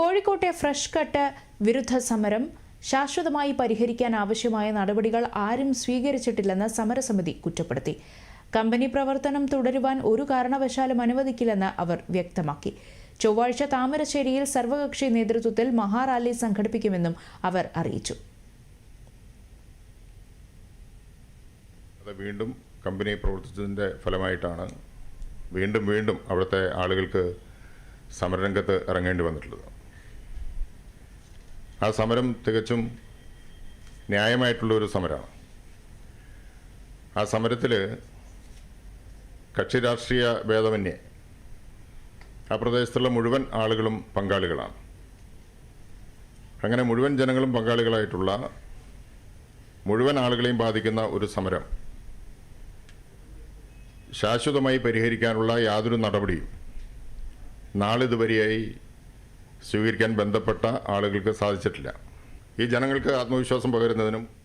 കോഴിക്കോട്ടെ fresh cut വിരുദ്ധ സമരം ശാശ്വതമായി പരിഹരിക്കാൻ ആവശ്യമായ നടപടികൾ ആരും സ്വീകരിച്ചിട്ടില്ലെന്ന് സമരസമിതി കുറ്റപ്പെടുത്തി. കമ്പനി പ്രവർത്തനം തുടരുവാൻ ഒരു കാരണവശാലും അനുവദിക്കില്ലെന്ന് അവർ വ്യക്തമാക്കി. ചൊവ്വാഴ്ച താമരശ്ശേരിയിൽ സർവകക്ഷി നേതൃത്വത്തിൽ മഹാറാലി സംഘടിപ്പിക്കുമെന്നും അവർ അറിയിച്ചു. വീണ്ടും കമ്പനി പ്രവർത്തിച്ചതിന്റെ ഫലമായിട്ടാണ് വീണ്ടും വീണ്ടും അവിടുത്തെ ആളുകൾക്ക് സമരരംഗത്ത് ഇറങ്ങേണ്ടി വന്നിട്ടുള്ളത്. ആ സമരം തികച്ചും ന്യായമായിട്ടുള്ള ഒരു സമരമാണ്. ആ സമരത്തിൽ കക്ഷി രാഷ്ട്രീയ ഭേദമന്യേ ആ പ്രദേശത്തുള്ള മുഴുവൻ ആളുകളും പങ്കാളികളാണ്. അങ്ങനെ മുഴുവൻ ജനങ്ങളും പങ്കാളികളായിട്ടുള്ള മുഴുവൻ ആളുകളെയും ബാധിക്കുന്ന ഒരു സമരം ശാശ്വതമായി പരിഹരിക്കാനുള്ള യാതൊരു നടപടിയും നാളിതുവരെയായി സ്വീകരിക്കാൻ ബന്ധപ്പെട്ട ആളുകൾക്ക് സാധിച്ചിട്ടില്ല. ഈ ജനങ്ങൾക്ക് ആത്മവിശ്വാസം പകരുന്നതിനും